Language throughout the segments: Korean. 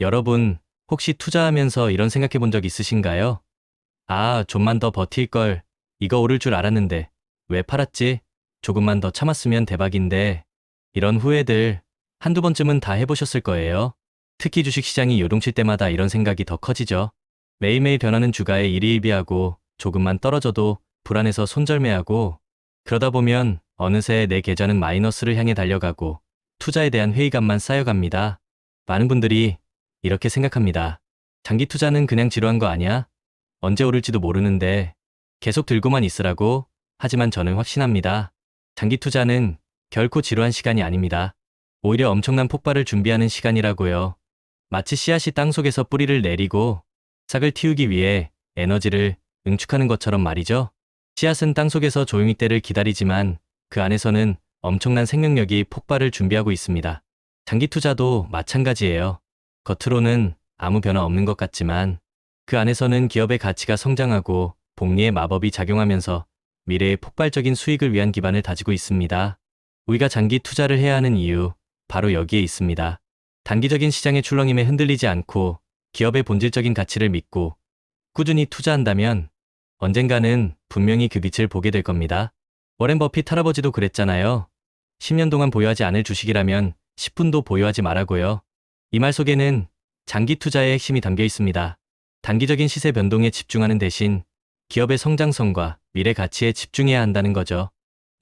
여러분, 혹시 투자하면서 이런 생각해 본 적 있으신가요? 아, 좀만 더 버틸 걸. 이거 오를 줄 알았는데. 왜 팔았지? 조금만 더 참았으면 대박인데. 이런 후회들 한두 번쯤은 다 해보셨을 거예요. 특히 주식시장이 요동칠 때마다 이런 생각이 더 커지죠. 매일매일 변하는 주가에 일희일비하고 조금만 떨어져도 불안해서 손절매하고 그러다 보면 어느새 내 계좌는 마이너스를 향해 달려가고 투자에 대한 회의감만 쌓여갑니다. 많은 분들이 이렇게 생각합니다. 장기 투자는 그냥 지루한 거 아니야? 언제 오를지도 모르는데 계속 들고만 있으라고? 하지만 저는 확신합니다. 장기 투자는 결코 지루한 시간이 아닙니다. 오히려 엄청난 폭발을 준비하는 시간이라고요. 마치 씨앗이 땅 속에서 뿌리를 내리고 싹을 틔우기 위해 에너지를 응축하는 것처럼 말이죠. 씨앗은 땅 속에서 조용히 때를 기다리지만 그 안에서는 엄청난 생명력이 폭발을 준비하고 있습니다. 장기 투자도 마찬가지예요. 겉으로는 아무 변화 없는 것 같지만 그 안에서는 기업의 가치가 성장하고 복리의 마법이 작용하면서 미래의 폭발적인 수익을 위한 기반을 다지고 있습니다. 우리가 장기 투자를 해야 하는 이유, 바로 여기에 있습니다. 단기적인 시장의 출렁임에 흔들리지 않고 기업의 본질적인 가치를 믿고 꾸준히 투자한다면 언젠가는 분명히 그 빛을 보게 될 겁니다. 워렌 버핏 할아버지도 그랬잖아요. 10년 동안 보유하지 않을 주식이라면 10분도 보유하지 말라고요. 이 말 속에는 장기 투자의 핵심이 담겨 있습니다. 단기적인 시세 변동에 집중하는 대신 기업의 성장성과 미래 가치에 집중해야 한다는 거죠.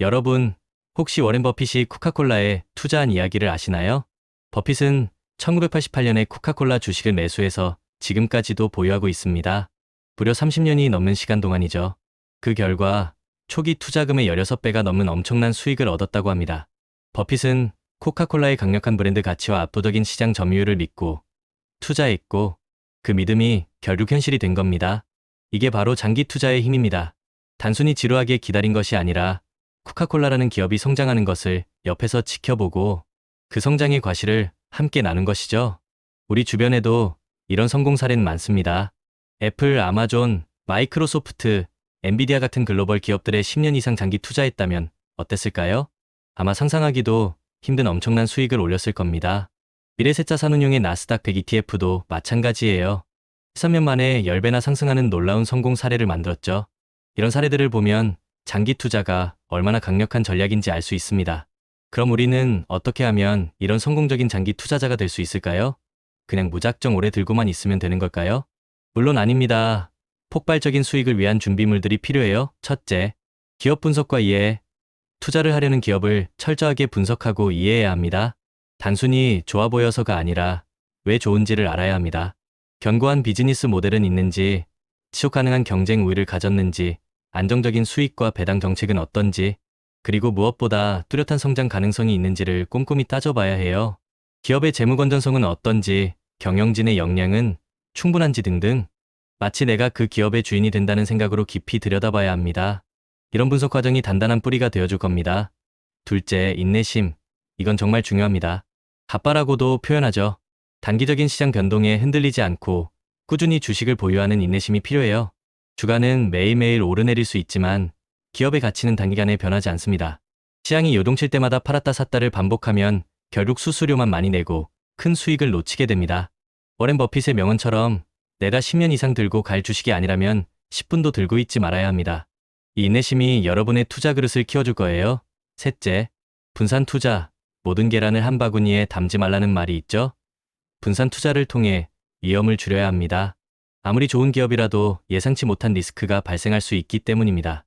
여러분, 혹시 워렌 버핏이 코카콜라에 투자한 이야기를 아시나요? 버핏은 1988년에 코카콜라 주식을 매수해서 지금까지도 보유하고 있습니다. 무려 30년이 넘는 시간 동안이죠. 그 결과 초기 투자금의 16배가 넘는 엄청난 수익을 얻었다고 합니다. 버핏은 코카콜라의 강력한 브랜드 가치와 압도적인 시장 점유율을 믿고 투자했고 그 믿음이 결국 현실이 된 겁니다. 이게 바로 장기 투자의 힘입니다. 단순히 지루하게 기다린 것이 아니라 코카콜라라는 기업이 성장하는 것을 옆에서 지켜보고 그 성장의 과실을 함께 나눈 것이죠. 우리 주변에도 이런 성공 사례는 많습니다. 애플, 아마존, 마이크로소프트, 엔비디아 같은 글로벌 기업들의 10년 이상 장기 투자했다면 어땠을까요? 아마 상상하기도 힘든 엄청난 수익을 올렸을 겁니다. 미래세자 산운용의 나스닥 100 ETF도 마찬가지예요. 13년 만에 10배나 상승하는 놀라운 성공 사례를 만들었죠. 이런 사례들을 보면 장기 투자가 얼마나 강력한 전략인지 알 수 있습니다. 그럼 우리는 어떻게 하면 이런 성공적인 장기 투자자가 될 수 있을까요? 그냥 무작정 오래 들고만 있으면 되는 걸까요? 물론 아닙니다. 폭발적인 수익을 위한 준비물들이 필요해요. 첫째, 기업 분석과 이해. 투자를 하려는 기업을 철저하게 분석하고 이해해야 합니다. 단순히 좋아 보여서가 아니라 왜 좋은지를 알아야 합니다. 견고한 비즈니스 모델은 있는지, 지속 가능한 경쟁 우위를 가졌는지, 안정적인 수익과 배당 정책은 어떤지, 그리고 무엇보다 뚜렷한 성장 가능성이 있는지를 꼼꼼히 따져봐야 해요. 기업의 재무 건전성은 어떤지, 경영진의 역량은 충분한지 등등. 마치 내가 그 기업의 주인이 된다는 생각으로 깊이 들여다봐야 합니다. 이런 분석 과정이 단단한 뿌리가 되어줄 겁니다. 둘째, 인내심. 이건 정말 중요합니다. 가빠라고도 표현하죠. 단기적인 시장 변동에 흔들리지 않고 꾸준히 주식을 보유하는 인내심이 필요해요. 주가는 매일매일 오르내릴 수 있지만 기업의 가치는 단기간에 변하지 않습니다. 시장이 요동칠 때마다 팔았다 샀다를 반복하면 결국 수수료만 많이 내고 큰 수익을 놓치게 됩니다. 워렌 버핏의 명언처럼 내가 10년 이상 들고 갈 주식이 아니라면 10분도 들고 있지 말아야 합니다. 이 인내심이 여러분의 투자 그릇을 키워줄 거예요. 셋째, 분산 투자. 모든 계란을 한 바구니에 담지 말라는 말이 있죠? 분산 투자를 통해 위험을 줄여야 합니다. 아무리 좋은 기업이라도 예상치 못한 리스크가 발생할 수 있기 때문입니다.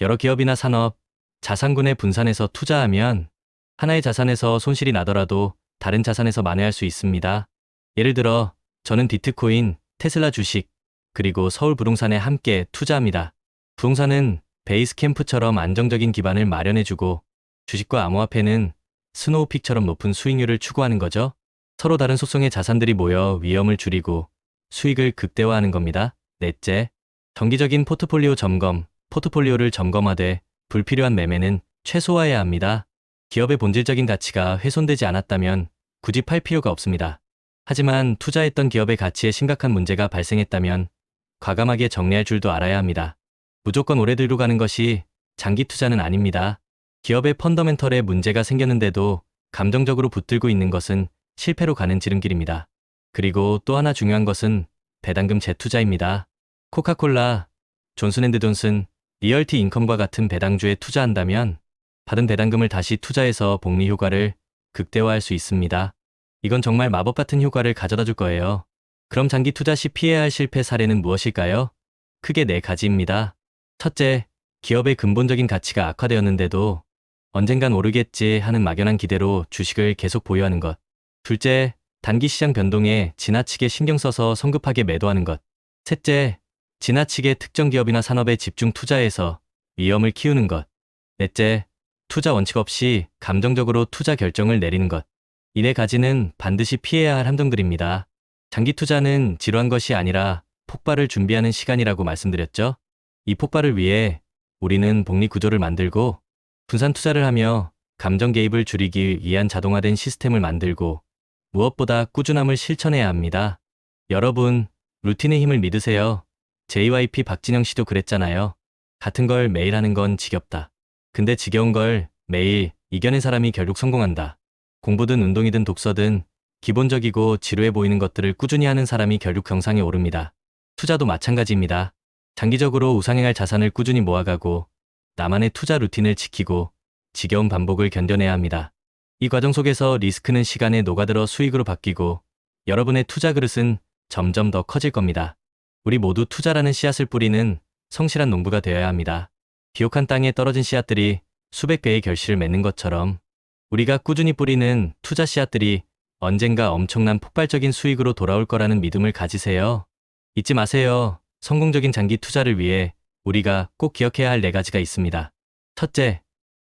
여러 기업이나 산업, 자산군에 분산해서 투자하면 하나의 자산에서 손실이 나더라도 다른 자산에서 만회할 수 있습니다. 예를 들어 저는 비트코인, 테슬라 주식, 그리고 서울 부동산에 함께 투자합니다. 부동산은 베이스 캠프처럼 안정적인 기반을 마련해주고 주식과 암호화폐는 스노우픽처럼 높은 수익률을 추구하는 거죠. 서로 다른 속성의 자산들이 모여 위험을 줄이고 수익을 극대화하는 겁니다. 넷째, 정기적인 포트폴리오 점검, 포트폴리오를 점검하되 불필요한 매매는 최소화해야 합니다. 기업의 본질적인 가치가 훼손되지 않았다면 굳이 팔 필요가 없습니다. 하지만 투자했던 기업의 가치에 심각한 문제가 발생했다면 과감하게 정리할 줄도 알아야 합니다. 무조건 오래 들고 가는 것이 장기 투자는 아닙니다. 기업의 펀더멘털에 문제가 생겼는데도 감정적으로 붙들고 있는 것은 실패로 가는 지름길입니다. 그리고 또 하나 중요한 것은 배당금 재투자입니다. 코카콜라, 존슨앤드존슨, 리얼티 인컴과 같은 배당주에 투자한다면 받은 배당금을 다시 투자해서 복리 효과를 극대화할 수 있습니다. 이건 정말 마법 같은 효과를 가져다 줄 거예요. 그럼 장기 투자 시 피해야 할 실패 사례는 무엇일까요? 크게 네 가지입니다. 첫째, 기업의 근본적인 가치가 악화되었는데도 언젠간 오르겠지 하는 막연한 기대로 주식을 계속 보유하는 것. 둘째, 단기 시장 변동에 지나치게 신경 써서 성급하게 매도하는 것. 셋째, 지나치게 특정 기업이나 산업에 집중 투자해서 위험을 키우는 것. 넷째, 투자 원칙 없이 감정적으로 투자 결정을 내리는 것. 이네 가지는 반드시 피해야 할 함정들입니다. 장기 투자는 지루한 것이 아니라 폭발을 준비하는 시간이라고 말씀드렸죠. 이 폭발을 위해 우리는 복리 구조를 만들고 분산 투자를 하며 감정 개입을 줄이기 위한 자동화된 시스템을 만들고 무엇보다 꾸준함을 실천해야 합니다. 여러분, 루틴의 힘을 믿으세요. JYP 박진영 씨도 그랬잖아요. 같은 걸 매일 하는 건 지겹다. 근데 지겨운 걸 매일 이겨낸 사람이 결국 성공한다. 공부든 운동이든 독서든 기본적이고 지루해 보이는 것들을 꾸준히 하는 사람이 결국 경상에 오릅니다. 투자도 마찬가지입니다. 장기적으로 우상향할 자산을 꾸준히 모아가고 나만의 투자 루틴을 지키고 지겨운 반복을 견뎌내야 합니다. 이 과정 속에서 리스크는 시간에 녹아들어 수익으로 바뀌고 여러분의 투자 그릇은 점점 더 커질 겁니다. 우리 모두 투자라는 씨앗을 뿌리는 성실한 농부가 되어야 합니다. 비옥한 땅에 떨어진 씨앗들이 수백 배의 결실을 맺는 것처럼 우리가 꾸준히 뿌리는 투자 씨앗들이 언젠가 엄청난 폭발적인 수익으로 돌아올 거라는 믿음을 가지세요. 잊지 마세요. 성공적인 장기 투자를 위해 우리가 꼭 기억해야 할 네 가지가 있습니다. 첫째,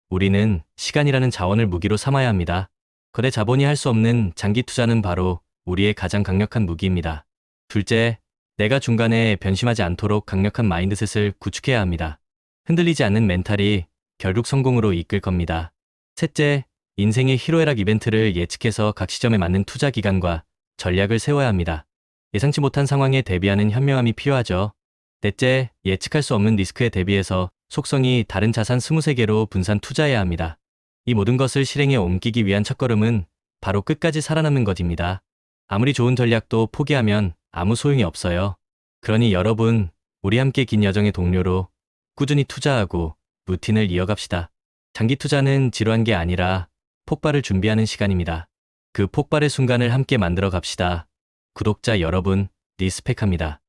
우리는 시간이라는 자원을 무기로 삼아야 합니다. 거대 자본이 할 수 없는 장기 투자는 바로 우리의 가장 강력한 무기입니다. 둘째, 내가 중간에 변심하지 않도록 강력한 마인드셋을 구축해야 합니다. 흔들리지 않는 멘탈이 결국 성공으로 이끌 겁니다. 셋째, 인생의 희로애락 이벤트를 예측해서 각 시점에 맞는 투자 기간과 전략을 세워야 합니다. 예상치 못한 상황에 대비하는 현명함이 필요하죠. 넷째, 예측할 수 없는 리스크에 대비해서 속성이 다른 자산 23개로 분산 투자해야 합니다. 이 모든 것을 실행에 옮기기 위한 첫걸음은 바로 끝까지 살아남는 것입니다. 아무리 좋은 전략도 포기하면 아무 소용이 없어요. 그러니 여러분, 우리 함께 긴 여정의 동료로 꾸준히 투자하고 루틴을 이어갑시다. 장기 투자는 지루한 게 아니라 폭발을 준비하는 시간입니다. 그 폭발의 순간을 함께 만들어 갑시다. 구독자 여러분, 리스펙합니다.